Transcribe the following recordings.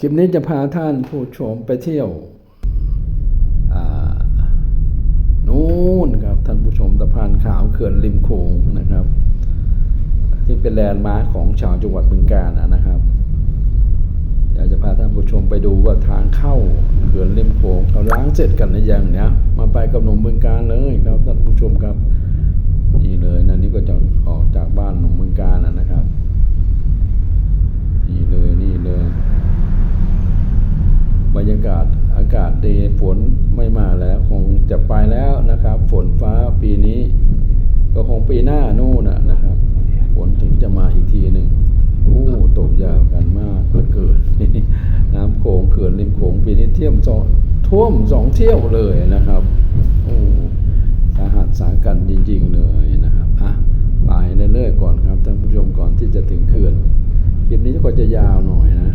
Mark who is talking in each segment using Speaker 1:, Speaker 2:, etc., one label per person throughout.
Speaker 1: คลิปนี้จะพาท่านผู้ชมไปเที่ยวนู่นครับท่านผู้ชมสะพานขาวเขื่อนริมโขงนะครับ ที่เป็นแลนด์มาร์คของชาวจังหวัดบึงกาฬนะครับอยากจะพาท่านผู้ชมไปดูว่าทางเข้าเขื่อนริมโขงเขาล้างเสร็จกันหรือยังเนี่ยมาไปกับหนุ่มบึงกาฬเลยครับท่านผู้ชมครับนี่เลยนะนี่ก็จะออกจากบ้านหนุ่มบึงกาฬนะครับนี่เลยนี่เลย บรรยากาศอากาศดีฝนไม่มาแล้วคงจะไปแล้วนะครับ ฝนฟ้าปีนี้ ก็คงปีหน้านู่นนะครับ ฝนถึงจะมาอีกทีหนึ่งโอ้ตกยาวกันมากเหลือเกินน้ำโขงเขื่อนริมโขงปีนี้เที่ยมสองท่วมสองเที่ยวเลยนะครับโอ้สาหัสสากันจริง ๆ เลยนะครับอะไปเรื่อยๆก่อนครับท่านผู้ชมก่อนที่จะถึงเขื่อนคลิปนี้ก็จะยาวหน่อยนะ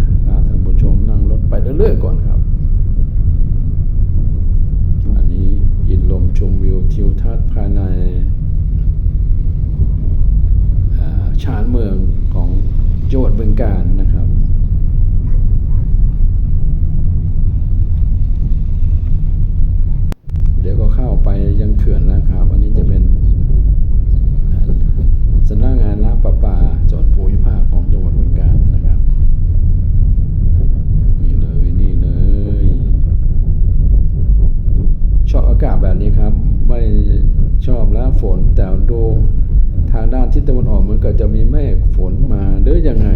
Speaker 1: ท่านผู้ชมนั่งรถไปเรื่อยๆก่อนครับ ก็จะมีเมฆฝนมาหรือยังไง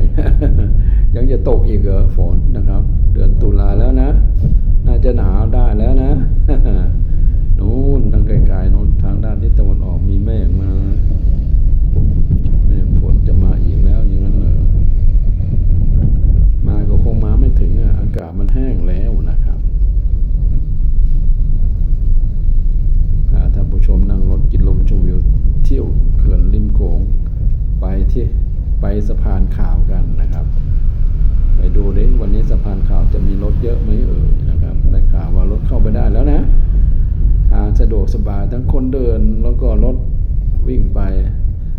Speaker 1: ยังจะตกอีกเหรอฝนนะครับ เดือนตุลาแล้วนะ สะพานขาวกันนะครับ ไปดูดิวันนี้สะพานขาวจะมีรถเยอะไหมเอ่ยนะครับได้ข่าวว่ารถเข้าไปได้แล้วนะทางสะดวกสบายทั้งคนเดินแล้วก็รถวิ่งไป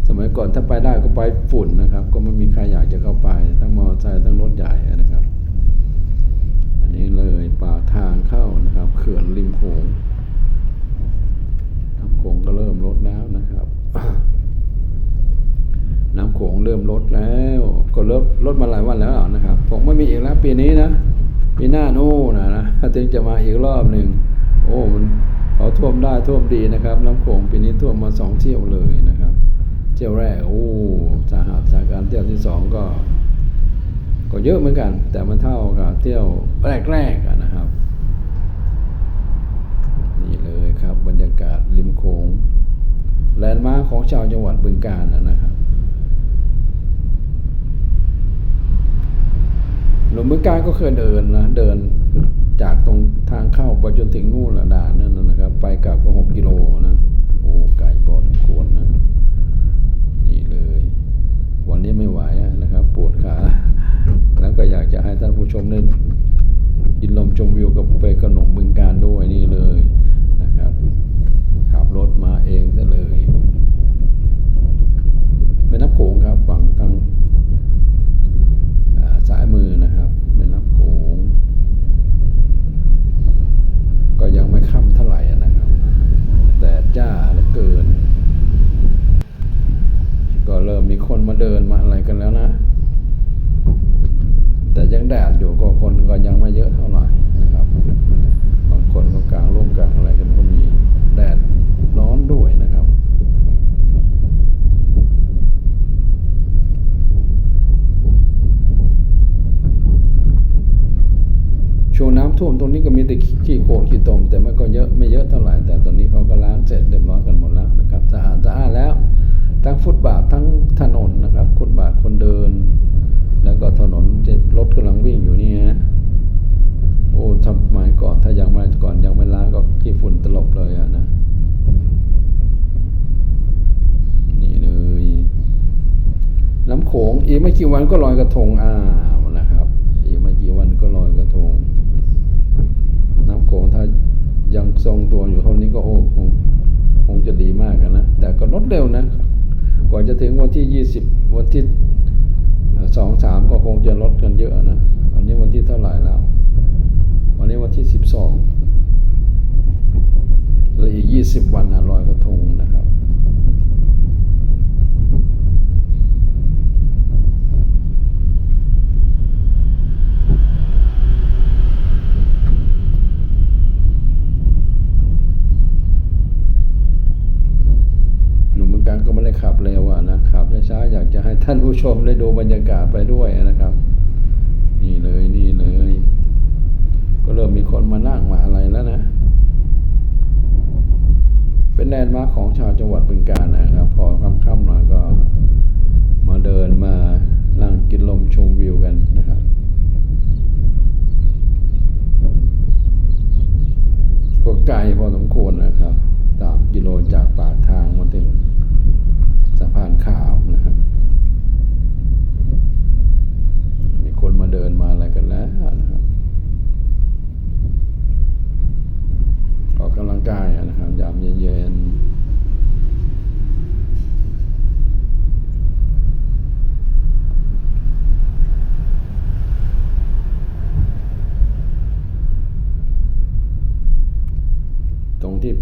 Speaker 1: สมัยก่อนถ้าไปได้ก็ไปฝุ่นนะครับ ก็ไม่มีใครอยากจะเข้าไปทั้งมอเตอร์ไซค์ทั้งรถใหญ่นะครับ อันนี้เลยปากทางเข้านะครับเขื่อนริมโขงน้ำโขงก็เริ่มลดแล้วนะครับ น้ำโขงเริ่มลดแล้ว ก็ลดลดมาหลายวันแล้วนะครับผ มีอีกแล้วปีนี้นะปีหน้าโน่นนะนะถึงจะมาอีกรอบหนึ่งโอ้มันเขาท่วมได้ท่วมดีนะครับน้ำโขงปีนี้ท่วมมาสองเที่ยวเลยนะครับ เที่ยวแรกโอ้สาหัสจากการเที่ยวที่สองก็ ก็เยอะเหมือนกัน แต่มันเท่ากับเที่ยวแรกๆนะครับ นี่เลยครับบรรยากาศริมโขงแลนด์มาร์คของชาวจังหวัดบึงกาฬนะครับ หลวงพ่อการก็เคยเดินนะเดินจากตรงทางเข้า ตรงนี้ก็มีแต่ขี้โคลนขี้ตม แต่ไม่ก็เยอะไม่เยอะเท่าไหร่แต่ตอนนี้เขาก็ล้างเสร็จเรียบร้อยกันหมดแล้วนะครับสะอาดสะอาดแล้ว ทั้งฟุตบาททั้งถนนนะครับฟุตบาทคนเดิน แล้วก็ถนนรถกำลังวิ่งอยู่นี่ฮะโอ้ทำไมยก่อนถ้ายังไม่ก่อนยังไม่ล้างก็ขี้ฝุ่นตลบเลยอะนะนี่เลยน้ำโขงอีกไม่กี่วันก็ลอยกระทงอ้า ยังทรงตัวอยู่เท่านี้ก็โอ้คงคงจะดีมากนะ แต่ก็ลดเร็วนะ กว่าจะถึงวันที่ยี่สิบวันที่สองสามก็คงจะลดกันเยอะนะ วันนี้วันที่เท่าไหร่แล้ว วันนี้วันที่สิบสองเหลืออีกยี่สิบวันนะลอยกระทงนะครับ หนุ่มเมืองการก็ไม่ได้ขับเร็วอะนะขับช้าๆอยากจะให้ท่าน ผู้ชมได้ดูบรรยากาศไปด้วยนะครับ นี่เลยนี่เลย ก็เริ่มมีคนมานั่งมาอะไรแล้วนะ เป็นแลนด์มาร์คของชาวจังหวัดบึงกาฬนะครับ พอค่ำๆหน่อยก็มาเดินมานั่งกินลมชมวิวกันนะครับก็ไกลพอสมควรนะครับสามกิโลจากปากทางมาถึงสะพานขาวนะครับ มีคนมาเดินมาอะไรกันแล้วนะครับ ออกกำลังกายนะครับยามเย็นๆตรง ที่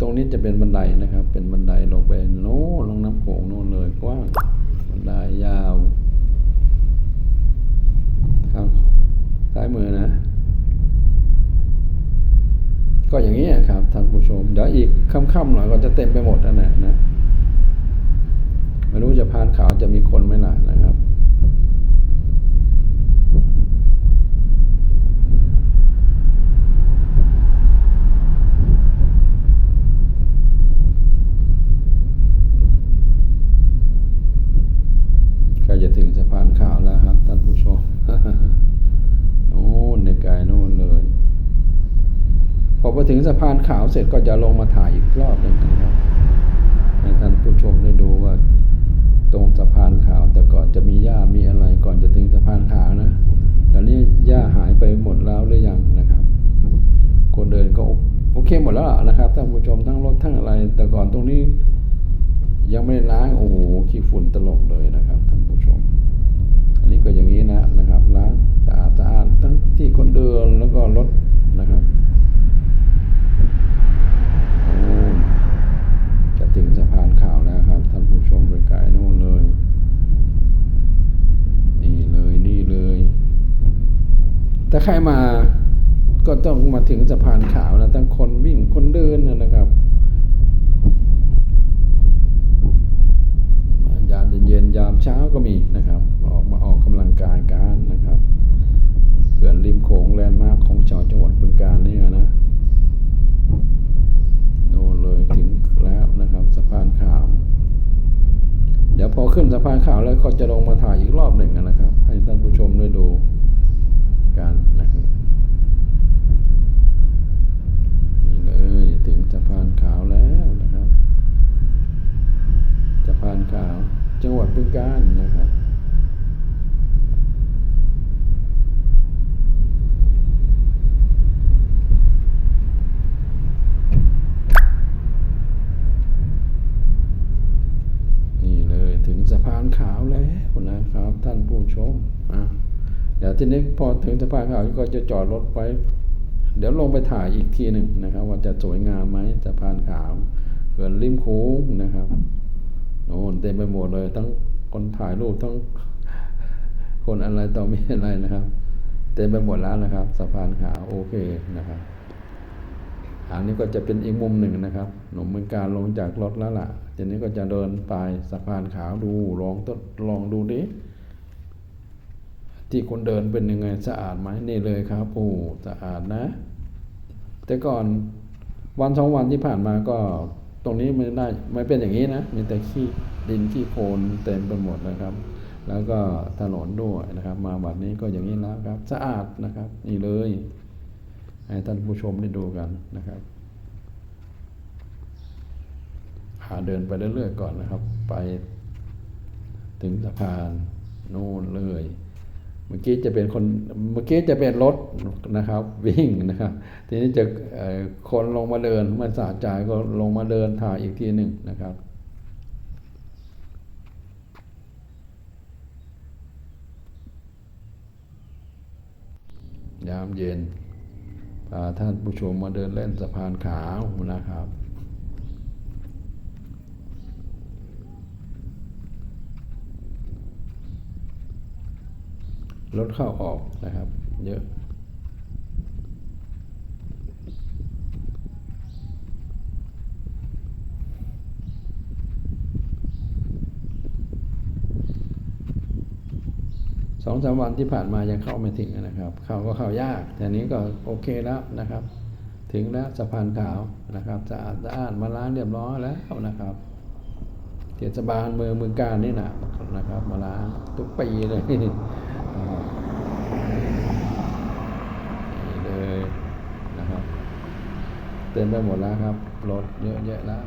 Speaker 1: ตรงนี้จะเป็นบันไดนะครับ เป็นบันไดลงไปโน้ลงน้ำโขงโน่นเลยกว้างบันไดยาวทางซ้ายมือนะ ก็อย่างนี้ครับท่านผู้ชม เดี๋ยวอีกค่ำๆหน่อยก็จะเต็มไปหมดนั่นแหละนะไม่รู้จะพานขาวจะมีคนไหมล่ะนะครับ ก็จะถึงสะพานขาวแล้วครับท่านผู้ชม โอ้ในไกลโน่นเลย พอไปถึงสะพานขาวเสร็จก็จะลงมาถ่ายอีกรอบหนึ่งนะครับให้ท่านผู้ชมได้ดูว่า ตรงสะพานขาวแต่ก่อนจะมีหญ้ามีอะไรก่อนจะถึงสะพานขาวนะตอนนี้หญ้าหายไปหมดแล้วหรือยังนะครับ คนเดินก็โอเคหมดแล้วนะครับท่านผู้ชมทั้งรถทั้งอะไร แต่ก่อนตรงนี้ ยังไม่ได้ล้างโอ้โหขี้ฝุ่นตลบเลยนะครับท่าน ใครมาก็ต้องมาถึงสะพานขาวนะทั้งคนวิ่งคนเดินนะครับยามเย็นๆยามเช้าก็มีนะครับ ออกมาออกกำลังกายกันนะครับเขื่อนริมโขงแลนด์มาร์คของชาวจังหวัดบึงกาฬเนี่ยนะโน่นเลยถึงแล้วนะครับสะพานขาว เดี๋ยวพอขึ้นสะพานขาวแล้วก็จะลงมาถ่ายอีกรอบหนึ่งนะครับ ให้ท่านผู้ชมได้ดูกันนะครับนี่เลยถึงสะพานขาวแล้วนะครับ สะพานขาว จังหวัดบึงกาฬนะครับ นี่เลยถึงสะพานขาวแล้วนะครับ ท่านผู้ชมอะเดี๋ยว ทีนี้พอถึงสะพานขาวก็จะจอดรถไว้ เดี๋ยวลงไปถ่ายอีกทีหนึ่งนะครับ ว่าจะสวยงามไหมสะพานขาวเขื่อนริมโค้งนะครับโน่นเต็มไปหมดเลย ทั้งคนถ่ายรูปทั้งคนอะไรต่อมีอะไรนะครับ เต็มไปหมดแล้วนะครับสะพานขาวโอเคนะครับอันนี้ก็จะเป็นอีกมุมหนึ่งนะครับหนุ่มเมืองการลงจากรถแล้วล่ะทีนี้ก็จะเดินไปสะพานขาวดูลองทดลองดูดิ ที่คนเดินเป็นยังไงสะอาดไหมนี่เลยครับโอ้สะอาดนะ แต่ก่อนวันสองวันที่ผ่านมาก็ตรงนี้ไม่ได้ไม่เป็นอย่างนี้นะ มีแต่ขี้ดินขี้โคลนเต็มไปหมดนะครับ แล้วก็ถนนด้วยนะครับ มาบัดนี้ก็อย่างนี้แล้วครับ สะอาดนะครับ นี่เลยให้ท่านผู้ชมได้ดูกันนะครับหาเดินไปเรื่อยๆก่อนนะครับ ไปถึงสะพานโน่นเลย เมื่อกี้จะเป็นคนเมื่อกี้จะเป็นรถนะครับ วิ่งนะครับ ทีนี้จะคนลงมาเดินมาสาใจก็ลงมาเดินถ่ายอีกทีหนึ่งนะครับยามเย็นพาท่านผู้ชมมาเดินเล่นสะพานขาวนะครับ รถเข้าออกนะครับ เยอะ สองสามวันที่ผ่านมายังเข้าไม่ถึงนะครับ เข้าก็เข้ายากแต่นี้ก็โอเคแล้วนะครับ ถึงแล้วสะพานขาวนะครับสะอาดสะอาดมาล้างเรียบร้อยแล้วนะครับเทศบาลเมืองเมืองการนี่นะนะครับ มาล้างทุกปีเลย นะครับนี่เลยนะครับ เต็มไปหมดแล้วครับ รถเยอะแยะแล้ว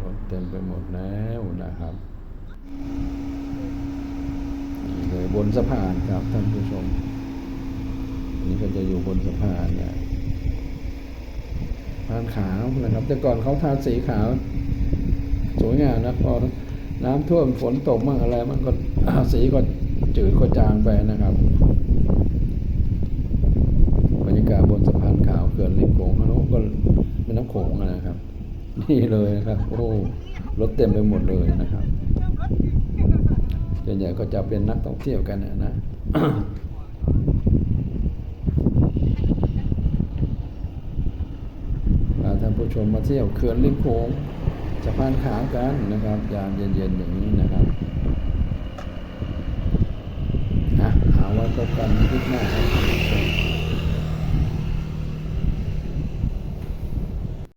Speaker 1: รถเต็มไปหมดแล้วนะครับเลยบนสะพานครับท่านผู้ชม อันนี้ก็จะอยู่บนสะพานเนี่ยสะพานขาวนะครับ แต่ก่อนเขาทาสีขาว สวยงามนะพอน้ำท่วมฝนตกมั่งอะไรมันก็ สีก็จืดก็จางไปนะครับ บรรยากาศบนสะพานขาวเขื่อนริมโขงอันนู้นก็เป็นน้ำโขงนะครับ นี่เลยนะครับ โอ้รถเต็มไปหมดเลยนะครับส่วนใหญ่ก็จะเป็นนักท่องเที่ยวกันนะนะท่านผู้ชมมาเที่ยวเขื่อนริมโขงสะพานขาวกันนะครับ ยามเย็นๆอย่างนี้นะครับ อะเอาไว้พบกันคลิปหน้าครับ